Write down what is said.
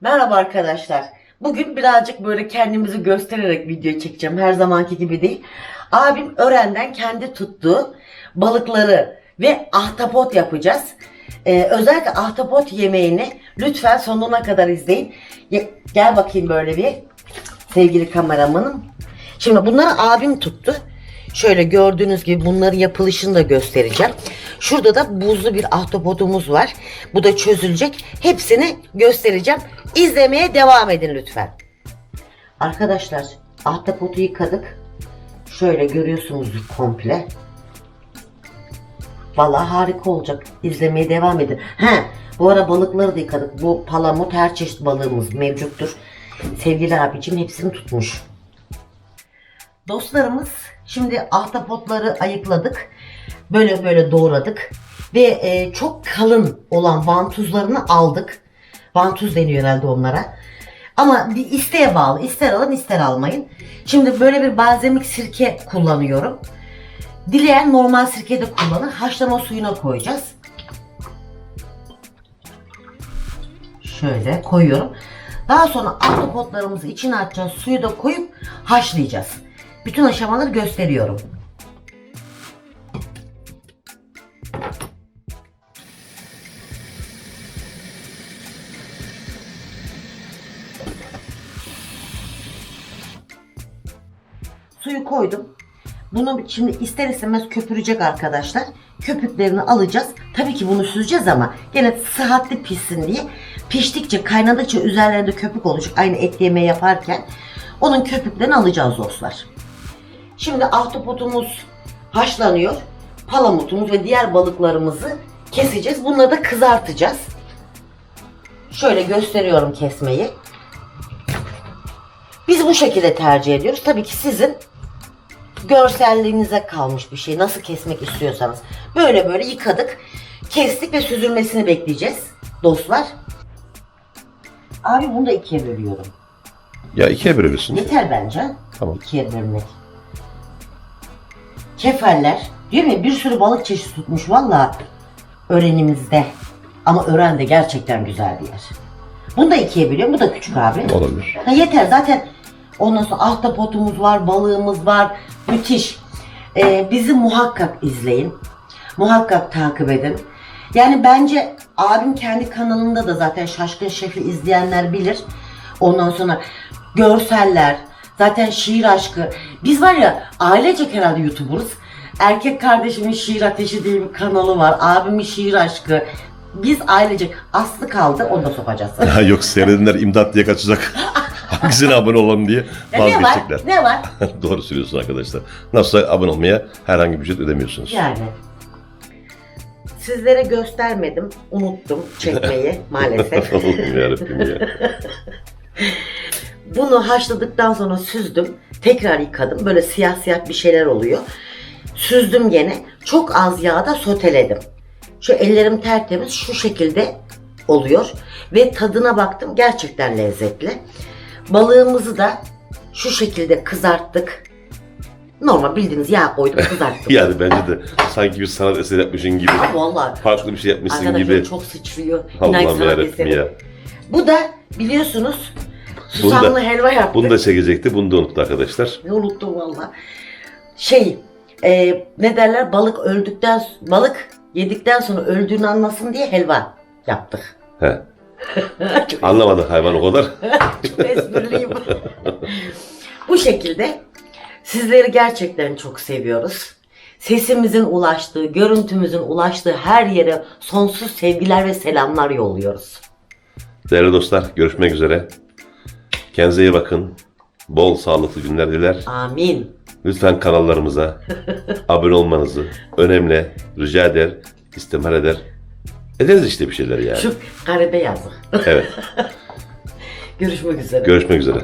Merhaba arkadaşlar. Bugün birazcık böyle kendimizi göstererek video çekeceğim. Her zamanki gibi değil. Abim Ören'den kendi tuttuğu balıkları ve ahtapot yapacağız. Ee, özellikle ahtapot yemeğini lütfen sonuna kadar izleyin. Gel bakayım böyle bir sevgili kameramanım. Şimdi bunları abim tuttu. Şöyle gördüğünüz gibi bunların yapılışını da göstereceğim. Şurada da buzlu bir ahtapotumuz var. Bu da çözülecek. Hepsini göstereceğim. İzlemeye devam edin lütfen. Arkadaşlar ahtapotu yıkadık. Şöyle görüyorsunuz komple. Vallahi harika olacak. İzlemeye devam edin. He, bu ara balıkları da yıkadık. Bu palamut her çeşit balığımız mevcuttur. Sevgili abicim hepsini tutmuş. Dostlarımız şimdi ahtapotları ayıkladık. Böyle böyle doğradık. Ve e, çok kalın olan vantuzlarını aldık. Vantuz deniyor herhalde onlara. Ama bir isteğe bağlı. İster alın ister almayın. Şimdi böyle bir balzamik sirke kullanıyorum. Dileyen normal sirke de kullanır. Haşlama suyuna koyacağız. Şöyle koyuyorum. Daha sonra ahtapotlarımızı içine atacağız. Suyu da koyup haşlayacağız. Bütün aşamaları gösteriyorum. Suyu koydum. Bunu şimdi ister istemez köpürecek arkadaşlar. Köpüklerini alacağız. Tabii ki bunu süzeceğiz ama gene sıhhatli pişsin diye. Piştikçe kaynadıkça üzerlerinde köpük olacak. Aynı et yemeği yaparken. Onun köpüklerini alacağız dostlar. Şimdi ahtapotumuz haşlanıyor. Palamutumuz ve diğer balıklarımızı keseceğiz. Bunları da kızartacağız. Şöyle gösteriyorum kesmeyi. Biz bu şekilde tercih ediyoruz. Tabii ki sizin görselliğinize kalmış bir şey. Nasıl kesmek istiyorsanız. Böyle böyle yıkadık. Kestik ve süzülmesini bekleyeceğiz. Dostlar. Abi bunu da ikiye bölüyorum. Ya ikiye bölürsün. Yeter bence. Tamam. İkiye bölmek. Kefaller. Değil mi? Bir sürü balık çeşidi tutmuş valla öğrenimizde. Ama öğren de gerçekten güzel bir yer. Bunu da ikiye bölüyorum. Bu da küçük abi. Olabilir. Ha, yeter zaten ondan sonra ahtapotumuz var, balığımız var. Müthiş. Ee, bizi muhakkak izleyin. Muhakkak takip edin. Yani bence abim kendi kanalında da zaten Şaşkın Şef'i izleyenler bilir. Ondan sonra görseller, zaten şiir aşkı. Biz var ya ailecek herhalde YouTuber'ız. Erkek kardeşimin Şiir Ateşi diye bir kanalı var. Abimin Şiir Aşkı. Biz ailecek aslı kaldı onu da sokacağız. Ya yok seyredenler imdat diye kaçacak. Hangisine abone olalım diye Ya ne var? vazgeçecekler. Ne var? Doğru söylüyorsun arkadaşlar. Nasılsa abone olmaya herhangi bir ücret ödemiyorsunuz. Yani. Sizlere göstermedim. Unuttum çekmeyi maalesef. Allah'ım yarabbim ya. Bunu haşladıktan sonra süzdüm. Tekrar yıkadım. Böyle siyah siyah bir şeyler oluyor. Süzdüm gene. Çok az yağda soteledim. Şu ellerim tertemiz şu şekilde oluyor. Ve tadına baktım gerçekten lezzetli. Balığımızı da şu şekilde kızarttık. Normal bildiğiniz yağ koydum kızarttım. Yani bence de sanki bir sanat eseri yapmışsın gibi. Ama vallahi Farklı bir şey yapmışsın arkadaşlar gibi. çok sıçrıyor. Allah'ım yarabbim ya. Bu da biliyorsunuz Bunu da- susamlı helva yaptık. Bunu da çekecekti. Bunu da unuttu arkadaşlar. Ne unuttum valla. Şey e, ne derler balık öldükten balık yedikten sonra öldüğünü anlasın diye helva yaptık. He. Anlamadı hayvan o kadar. çok espriliyim. Bu şekilde sizleri gerçekten çok seviyoruz. Sesimizin ulaştığı, görüntümüzün ulaştığı her yere sonsuz sevgiler ve selamlar yolluyoruz. Değerli dostlar görüşmek üzere. Kendinize iyi bakın. Bol sağlıklı günler diler. Amin. Lütfen kanallarımıza abone olmanızı önemli rica eder, istemar eder. Ederiz işte bir şeyler yani. Şu karede yazık. Evet. Görüşmek üzere. Görüşmek üzere.